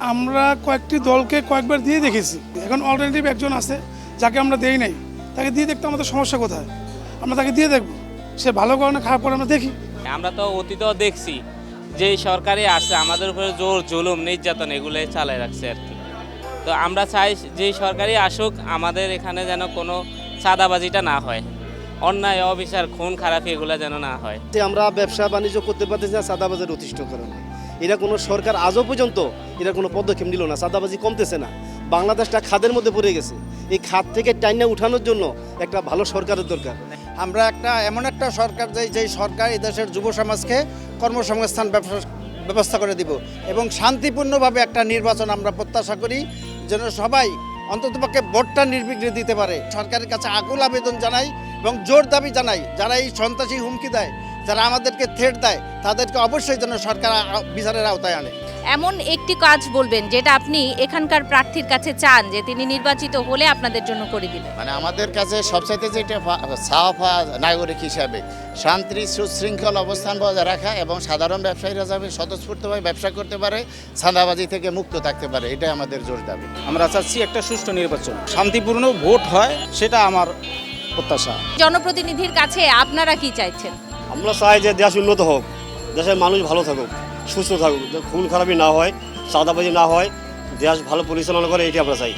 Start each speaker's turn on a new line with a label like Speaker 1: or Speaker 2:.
Speaker 1: আমরা কয়েকটি দলকে কয়েকবার দিয়ে দেখেছি। এখন অল্টারনেটিভ একজন আছে যাকে আমরা দেই নাই। তাকে দিয়ে দেখতে আমাদের সমস্যা কোথায়? আমরা তাকে দিয়ে দেখব। সে ভালো করে না খারাপ করে আমরা দেখি।
Speaker 2: আমরা তো অতীতেও দেখছি যে সরকারি আসছে আমাদের উপরে জোর জুলুম নির্যাতন এগুলো চালায় রাখছে আর কি। তো আমরা চাই যে সরকারি আসুক আমাদের এখানে যেন কোনো চাঁদাবাজিটা না হয়। অন্যায় অবিচার খুন খারাপ এগুলো যেন না হয়।
Speaker 3: আমরা ব্যবসা বাণিজ্য করতে পারতেছি না সাদাবাজার অতিষ্ঠ কারণে। এরা কোনো সরকার আজও পর্যন্ত এরা কোনো পদক্ষেপ নিল না সাদাবাজি কমতেছে না। বাংলাদেশটা খাদের মধ্যে পড়ে গেছে। এই খাদ থেকে টাইনা উঠানোর জন্য একটা ভালো সরকারের দরকার।
Speaker 4: আমরা একটা এমন একটা সরকার যে, যেই সরকার এই দেশের যুব সমাজকে কর্মসংস্থান ব্যবসা- ব্যবস্থা করে দিব এবং শান্তিপূর্ণভাবে একটা নির্বাচন আমরা প্রত্যাশা করি যেন সবাই অন্ততপক্ষে ভোটটা নির্বিঘ্নে দিতে পারে। সরকারের কাছে আকুল আবেদন জানাই এবং জোর দাবি জানাই, যারা এই সন্ত্রাসী হুমকি দেয় যারা আমাদেরকে থ্রেট দেয় তাদেরকে অবশ্যই যেন সরকার বিচারের আওতায় আনে।
Speaker 5: এমন একটি কাজ বলবেন যেটা আপনি এখানকার প্রার্থীর কাছে চান যে তিনি নির্বাচিত হলে আপনাদের জন্য করে দিবেন।
Speaker 6: মানে আমাদের কাছে সবচাইতে যেটা সাফা নাগরিক হিসাবে শান্তি সুশৃঙ্খল অবস্থান বজায় রাখা এবং সাধারণ ব্যবসায়ীরা যাবে স্বতঃস্ফূর্তভাবে ব্যবসা করতে পারে চাঁদাবাজি থেকে মুক্ত থাকতে পারে এটাই আমাদের জোর দাবি।
Speaker 7: আমরা চাচ্ছি একটা সুষ্ঠু নির্বাচন। শান্তিপূর্ণ ভোট হয় সেটা আমার প্রত্যাশা।
Speaker 5: জনপ্রতিনিধির কাছে আপনারা কি চাইছেন?
Speaker 8: আমরা চাই যে দেশ উন্নত হোক, দেশের মানুষ ভালো থাকুক, সুস্থ থাকুক খুন খারাপি না হয় চাঁদাবাজি না হয়, দেশ ভালো পরিচালনা করে এটি আমরা চাই।